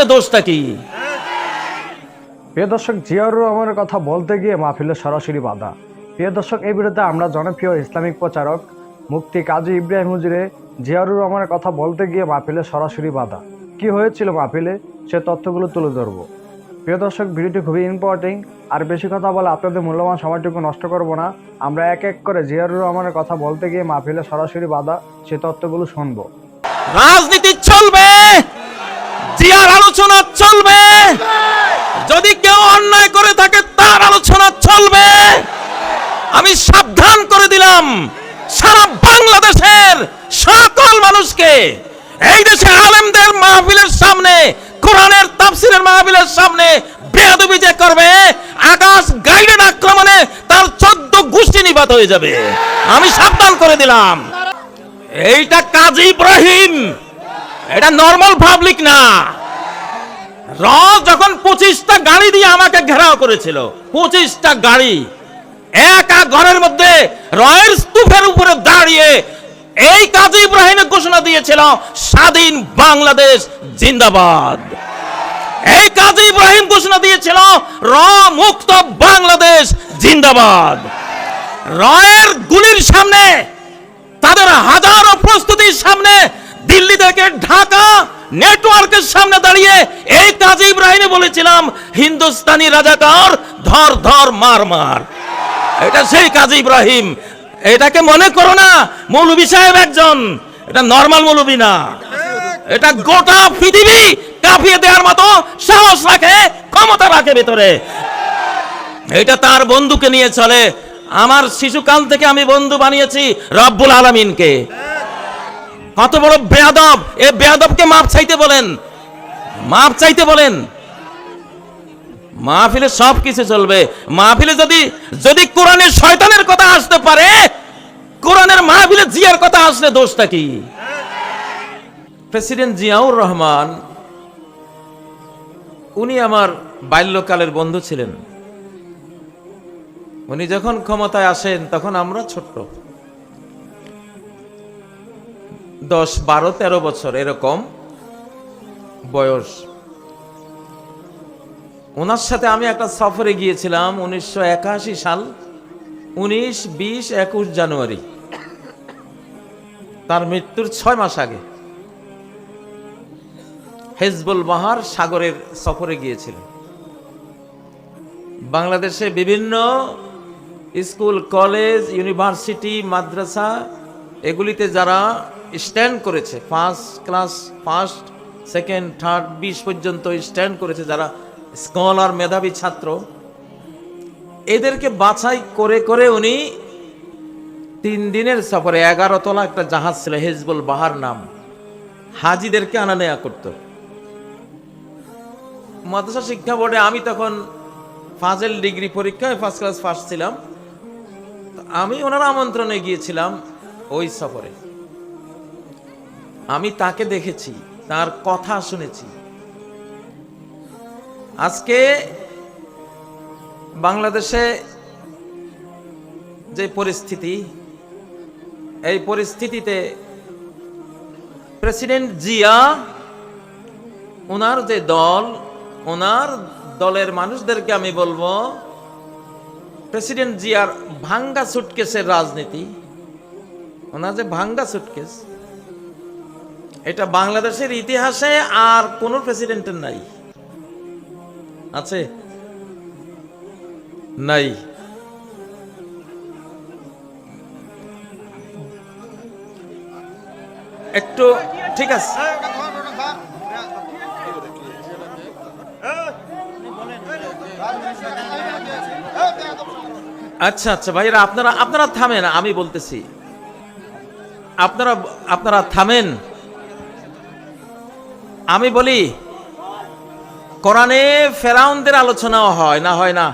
আসলে দোষটা কি? প্রিয় দর্শক জিয়াউর রহমানের কথা বলতে গিয়ে মাহফিলে সরাসরি বাধা। প্রিয় দর্শক এই ভিডিওতে আমরা জনপ্রিয় ইসলামিক প্রচারক মুফতি কাজী ইব্রাহিম হুজুরে জিয়াউর রহমানের কথা বলতে গিয়ে মাহফিলে সরাসরি বাধা। কি হয়েছিল মাহফিলে? সে তথ্যগুলো তুলে ধরবো। প্রিয় দর্শক ভিডিওটি খুবই ইম্পর্টেন্ট আর বেশি কথা বলে আপনাদের মূল্যবান সময়টুকু নষ্ট করব না। আমরা এক এক করে জিয়ারুর রহমানের কথা বলতে গিয়ে মাহফিলে সরাসরি বাধা সে তথ্যগুলো শুনব। রাজনীতি চলবে! জিয়ার আলোচনা চলবে। যদি কেউ অন্যায় করে থাকে, তার আলোচনা চলবে। আমি সাবধান করে দিলাম, সারা বাংলাদেশের সকল মানুষকে। এই দেশে আলেমদের মাহফিলের সামনে, কোরআনের তাফসিরের মাহফিলের সামনে বেয়াদবি যে করবে, আকাশ গাইডেন আক্রমণে তার চোদ্দ গোষ্ঠী নিপাত হয়ে যাবে। আমি সাবধান করে দিলাম। এইটা কাজী ইব্রাহিম। এটা নর্মাল পাবলিক না। র যখন পঁচিশটা গাড়ি দিয়ে আমাকে ঘেরাও করেছিল, পঁচিশটা গাড়ি, একা ঘরের মধ্যে রয়ের স্তূপের উপরে দাঁড়িয়ে এই কাজী ইব্রাহিমের ঘোষণা দিয়েছিল, স্বাধীন বাংলাদেশ জিন্দাবাদ। এই কাজী ইব্রাহিম ঘোষণা দিয়েছিল র মুক্ত বাংলাদেশ জিন্দাবাদ। রয়ের গুলির সামনে, তাদের হাজারো প্রস্তুতির সামনে দিল্লি থেকে ঢাকা নেটওয়ার্কের সামনে দাঁড়িয়ে এই কাজী ইব্রাহিমে বলেছিলাম, হিন্দুস্তানি রাজাকার, ধর ধর, মার মার। এটা সেই কাজী ইব্রাহিম। এটাকে মনে করো না মৌলবী সাহেব একজন। এটা নর্মাল মৌলবী না। এটা গোটা পৃথিবী কাঁপিয়ে দেওয়ার মতো সাহস রাখে, ক্ষমতা রাখে ভেতরে। এটা তার বন্ধুকে নিয়ে চলে। আমার শিশুকাল থেকে আমি বন্ধু বানিয়েছি রব্বুল আলমিনকে। কত বড় বেয়াদব। এ বেয়াদবকে মাপ চাইতে বলেন। মাপ চাইতে বলেন। মাহফিলে সব কিছু চলবে। মাহফিলে যদি যদি কোরআনের শয়তানের কথা আসতে পারে, কোরআনের মাহফিলে জিয়ার কথা আসলে দোষটা কি? প্রেসিডেন্ট জিয়াউর রহমান, উনি আমার বাল্যকালের বন্ধু ছিলেন। উনি যখন ক্ষমতায় আসেন, তখন আমরা ছোট্ট। দশ, বারো, তেরো বছর এরকম বয়স। ওনার সাথে আমি একটা সফরে গিয়েছিলাম উনিশশো একাশি সাল, উনিশ, বিশ, একুশ জানুয়ারি। তার মৃত্যুর ছয় মাস আগে। হেজবুল বাহার সাগরের সফরে গিয়েছিলেন বাংলাদেশে বিভিন্ন স্কুল, কলেজ, ইউনিভার্সিটি, মাদ্রাসা, এগুলিতে যারা স্ট্যান্ড করেছে first class first second third বিশ পর্যন্ত স্ট্যান্ড করেছে যারা স্কলার মেধাবী ছাত্র। এদেরকে বাছাই করে করে উনি তিন দিনের সফরে এগারো তলা একটা জাহাজ ছিল, হেজবুল বাহার নাম। হাজিদেরকে আনা নেয়া করত। মাদ্রাসা শিক্ষা বোর্ডে আমি তখন ফাজেল ডিগ্রি পরীক্ষায় ফার্স্ট ক্লাস ফার্স্ট ছিলাম। আমি ওনার আমন্ত্রণে গিয়েছিলাম ওই সফরে। আমি তাকে দেখেছি, তার কথা শুনেছি। আজকে বাংলাদেশে যে পরিস্থিতি, এই পরিস্থিতিতে প্রেসিডেন্ট জিয়া ওনার যে দল ওনার দলের মানুষদেরকে আমি বলব, প্রেসিডেন্ট জিয়ার ভাঙ্গা সুটকেসের রাজনীতি, ওনার যে ভাঙ্গা সুটকেস এটা বাংলাদেশের ইতিহাসে আর কোন প্রেসিডেন্টের নাই। আছে? নাই। একটু, ঠিক আছে। আচ্ছা আচ্ছা ভাইরা, আপনারা আপনারা থামেন, আমি বলতেছি। আপনারা আপনারা থামেন। আমি বলি, কোরআনে ফেরাউনদের আলোচনাও হয় না হয় না?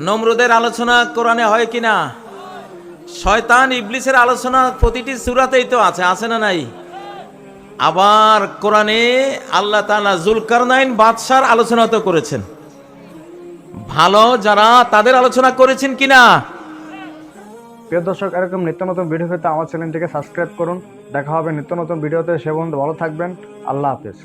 নমরুদের আলোচনা কোরআনে হয় কি না? শয়তান, ইবলিসের আলোচনা প্রতিটি সুরাতেই তো আছে আছে না নাই? আবার কোরআনে আল্লাহ তাআলা জুলকারনাইন বাদশার আলোচনা তো করেছেন। ভালো যারা তাদের আলোচনা করেছেন কিনা প্রিয় দর্শক, এরকম নিত্য নতুন ভিডিও পেতে আমার চ্যানেলটিকে সাবস্ক্রাইব করুন। দেখা হবে নিত্য নতুন ভিডিওতে সে বন্ধু ভালো থাকবেন। আল্লাহ হাফেজ।